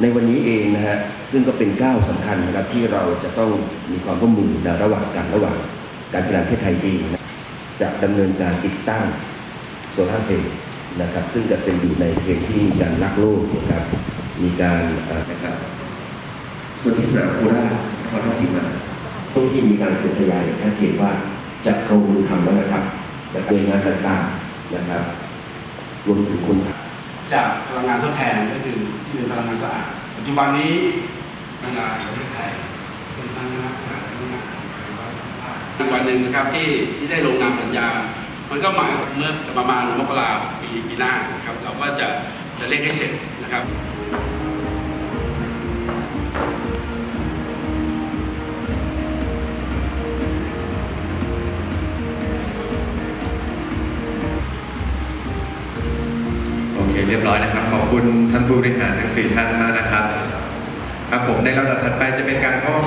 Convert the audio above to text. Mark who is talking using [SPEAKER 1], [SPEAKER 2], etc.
[SPEAKER 1] ในวันนี้เองนะฮะซึ่งก็เป็นก้าวสำคัญนะครับที่เราจะต้องมีความร่วมมือนะระหว่างกันระหว่างการกีฬาประเทศไทยเองนะจะดำเนินการติดตั้งโซลาร์เซลล์นะครับซึ่งจะเป็นอยู่ในเกณฑ์ที่มีการลักโลกนะครับมีการนะครับส่วนที่สนามโคราชนครราชสีมาตรงที่มีการเซ็นสัญญาอย่างชัดเจนว่าจะลงมือทำแล้วนะครับและหน่วยงานต่างๆนะครับรวมถึงคน
[SPEAKER 2] จากพลังงานทดแทนก็คือ ที่เป็นพลังงานสะอาดปัจจุบันนี้พลังงานแห่งประเทศไทยเป็นพลังงานสะอาดพลังงานของการสัมภาษณ์อีกวันหนึ่งนะครับที่ที่ได้ลงนามสัญญา มันก็หมายเมื่อประมาณมกราปีปีหน้านะครับเราก็จะจะเร่งให้เสร็จนะครับ
[SPEAKER 3] เคเรียบร้อยนะครับ ขอบคุณท่านผู้บริหารทั้งสี่ท่านมากนะครับ ครับผมในลำดับถัดไปจะเป็นการมอบ